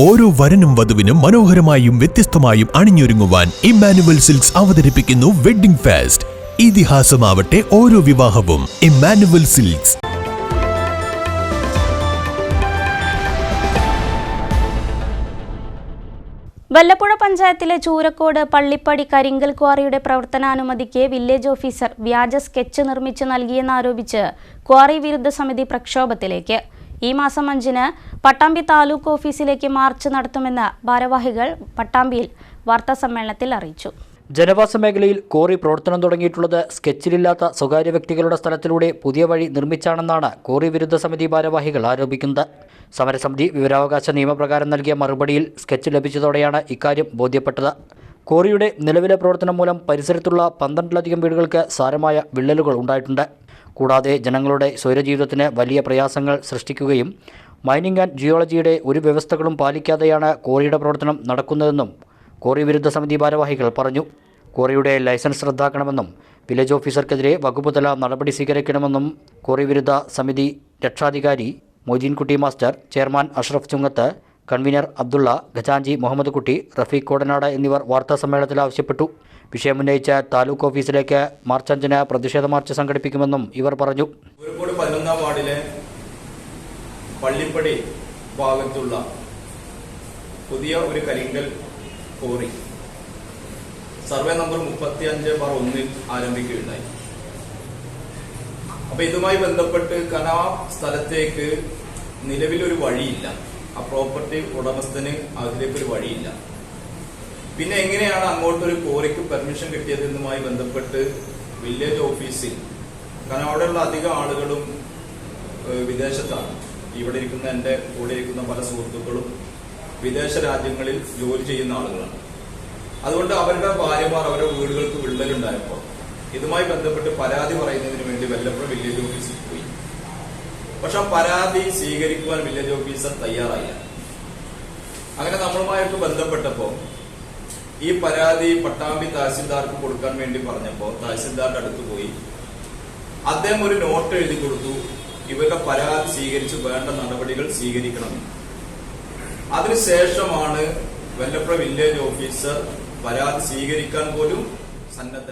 ഓരോ വരനും വധുവിനും മനോഹരമായും വ്യത്യസ്തമായും അണിഞ്ഞൊരുങ്ങുവാൻ ഇമ്മാനുവൽ സിൽക്സ് അവതരിപ്പിക്കുന്നു വെഡ്ഡിംഗ് ഫാസ്റ്റ്. ഇതിഹാസമാവട്ടെ ഓരോ വിവാഹവും. ഇമ്മാനുവൽ സിൽക്സ്. വല്ലപ്പുഴ പഞ്ചായത്തിലെ ചൂരക്കോട് പള്ളിപ്പടി കരിങ്കൽ ക്വാറിയുടെ പ്രവർത്തനാനുമതിക്ക് വില്ലേജ് ഓഫീസർ വ്യാജ സ്കെച്ച് നിർമ്മിച്ച് നൽകിയെന്നാരോപിച്ച് ക്വാറി വിരുദ്ധ സമിതി പ്രക്ഷോഭത്തിലേക്ക്. ഈ മാസം അഞ്ചിന് പട്ടാമ്പി താലൂക്ക് ഓഫീസിലേക്ക് മാർച്ച് നടത്തുമെന്ന് ഭാരവാഹികൾ പട്ടാമ്പിയിൽ വാർത്താസമ്മേളനത്തിൽ അറിയിച്ചു. ജനവാസ മേഖലയിൽ കോറി പ്രവർത്തനം തുടങ്ങിയിട്ടുള്ളത് സ്കെച്ചിലില്ലാത്ത സ്വകാര്യ വ്യക്തികളുടെ സ്ഥലത്തിലൂടെ പുതിയ വഴി നിർമ്മിച്ചാണെന്നാണ് കോറി വിരുദ്ധ സമിതി ഭാരവാഹികൾ ആരോപിക്കുന്നത്. സമരസമിതി വിവരാവകാശ നിയമപ്രകാരം നൽകിയ മറുപടിയിൽ സ്കെച്ച് ലഭിച്ചതോടെയാണ് ഇക്കാര്യം ബോധ്യപ്പെട്ടത്. കോറിയുടെ നിലവിലെ പ്രവർത്തനം മൂലം പരിസരത്തുള്ള പന്ത്രണ്ടിലധികം വീടുകൾക്ക് സാരമായ വിള്ളലുകൾ ഉണ്ടായിട്ടുണ്ട്. കൂടാതെ ജനങ്ങളുടെ സ്വൈരജീവിതത്തിന് വലിയ പ്രയാസങ്ങൾ സൃഷ്ടിക്കുകയും മൈനിങ് ആൻഡ് ജിയോളജിയുടെ ഒരു വ്യവസ്ഥകളും പാലിക്കാതെയാണ് കോറിയുടെ പ്രവർത്തനം നടക്കുന്നതെന്നും കോറി വിരുദ്ധ സമിതി ഭാരവാഹികൾ പറഞ്ഞു. കോറിയുടെ ലൈസൻസ് റദ്ദാക്കണമെന്നും വില്ലേജ് ഓഫീസർക്കെതിരെ വകുപ്പുതല നടപടി സ്വീകരിക്കണമെന്നും കോറി വിരുദ്ധ സമിതി രക്ഷാധികാരി Moideenkutty master chairman Ashraf Chungath convener Abdulla ഖജാഞ്ചി Muhammad കുട്ടി റഫീഖ് കോടനാട് എന്നിവർ വാർത്താസമ്മേളനത്തിൽ ആവശ്യപ്പെട്ടു. വിഷയമുന്നയിച്ച താലൂക്ക് ഓഫീസിലേക്ക് മാർച്ച് അഞ്ചിന് പ്രതിഷേധ മാർച്ച് സംഘടിപ്പിക്കുമെന്നും ഇവർ പറഞ്ഞു. പതിനൊന്നാം വാർഡിലെ പള്ളിപ്പടി ഭാഗത്തുള്ള പുതിയ ഒരു കരിങ്കൽ കോറി സർവേ നമ്പർ മുപ്പത്തി അഞ്ച് ബാർ ഒന്നിൽ ആരംഭിക്കുകയുണ്ടായി. അപ്പൊ ഇതുമായി ബന്ധപ്പെട്ട് കലാ സ്ഥലത്തേക്ക് സ്ഥലത്തേക്ക് നിലവിലൊരു വഴിയില്ല. ആ പ്രോപ്പർട്ടി ഉടമസ്ഥന് അതിലേക്ക് ഒരു വഴിയില്ല. പിന്നെ എങ്ങനെയാണ് അങ്ങോട്ട് ഒരു കോറിക്ക് പെർമിഷൻ കിട്ടിയതെന്നുമായി ബന്ധപ്പെട്ട് വില്ലേജ് ഓഫീസിൽ കാരണം അവിടെയുള്ള അധികം ആളുകളും വിദേശത്താണ്. ഇവിടെ ഇരിക്കുന്ന എന്റെ കൂടെ ഇരിക്കുന്ന പല സുഹൃത്തുക്കളും വിദേശ രാജ്യങ്ങളിൽ ജോലി ചെയ്യുന്ന ആളുകളാണ്. അതുകൊണ്ട് അവരുടെ ഭാര്യമാർ അവരുടെ വീടുകൾക്ക് വിള്ളലുണ്ടായപ്പോൾ ഇതുമായി ബന്ധപ്പെട്ട് പരാതി പറയുന്നതിന് വേണ്ടി വല്ലപ്പുഴ വില്ലേജ് ഓഫീസിൽ പോയി. പക്ഷെ പരാതി സ്വീകരിക്കുവാൻ വില്ലേജ് ഓഫീസർ തയ്യാറായില്ല. അങ്ങനെ നമ്മളുമായിട്ട് ബന്ധപ്പെട്ടപ്പോൾ ഈ പരാതി പട്ടാമ്പി തഹസിൽദാർക്ക് കൊടുക്കാൻ വേണ്ടി പറഞ്ഞപ്പോൾ തഹസിൽദാറിന്റെ അടുത്ത് പോയി അദ്ദേഹം ഒരു നോട്ട് എഴുതി കൊടുത്തു ഇവരുടെ പരാതി സ്വീകരിച്ച് വേണ്ട നടപടികൾ സ്വീകരിക്കണം. അതിനുശേഷമാണ് വല്ലപ്പുഴ വില്ലേജ് ഓഫീസർ പരാതി സ്വീകരിക്കാൻ പോലും സന്നദ്ധ